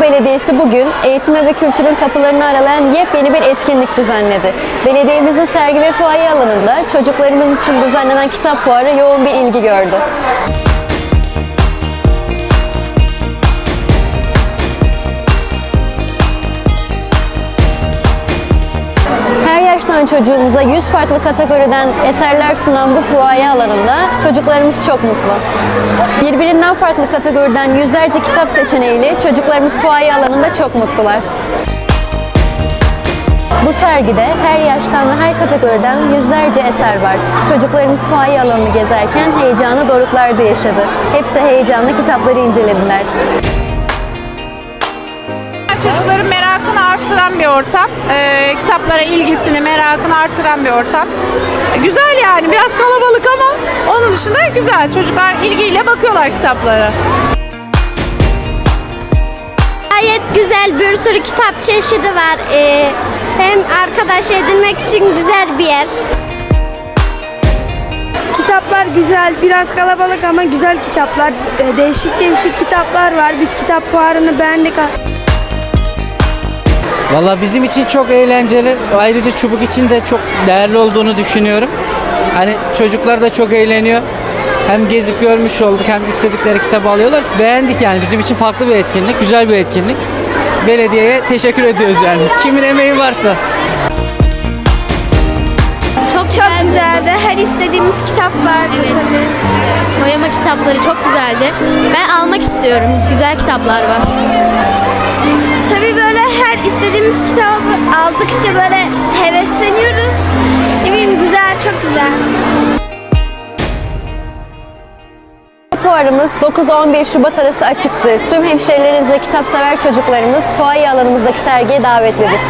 Belediyesi bugün eğitime ve kültürün kapılarını aralayan yepyeni bir etkinlik düzenledi. Belediyemizin sergi ve fuaye alanında çocuklarımız için düzenlenen kitap fuarı yoğun bir ilgi gördü. Yaştan çocuğumuza 100 farklı kategoriden eserler sunan bu fuaye alanında çocuklarımız çok mutlu. Birbirinden farklı kategoriden yüzlerce kitap seçeneğiyle çocuklarımız fuaye alanında çok mutlular. Bu sergide her yaştan ve her kategoriden yüzlerce eser var. Çocuklarımız fuaye alanını gezerken heyecanı doruklarda yaşadı. Hepsi heyecanla kitapları incelediler. Çocukların merakını arttıran bir ortam. Ee, kitaplara ilgisini, merakını arttıran bir ortam. Ee, Güzel yani. Biraz kalabalık ama onun dışında güzel. Çocuklar ilgiyle bakıyorlar kitaplara. Gayet güzel bir sürü kitap çeşidi var. Ee, hem arkadaş edinmek için güzel bir yer. Kitaplar güzel, biraz kalabalık ama güzel kitaplar. Ee, Değişik değişik kitaplar var. Biz kitap fuarını beğendik. Valla bizim için çok eğlenceli. Ayrıca çubuk için de çok değerli olduğunu düşünüyorum. Hani çocuklar da çok eğleniyor. Hem gezip görmüş olduk hem istedikleri kitabı alıyorlar. Beğendik yani bizim için farklı bir etkinlik, güzel bir etkinlik. Belediyeye teşekkür ediyoruz yani. Kimin emeği varsa. Çok, çok güzeldi. Her istediğimiz kitap vardı tabii. Boyama kitapları çok güzeldi. Ben almak istiyorum. Güzel kitaplar var. Tabii böyle aldıkça böyle hevesleniyoruz. Bileyim güzel, çok güzel. Fuarımız 9-11 Şubat arası açıktır. Tüm hemşehrilerimiz ve kitap sever çocuklarımız fuaye alanımızdaki sergiye davetlidir.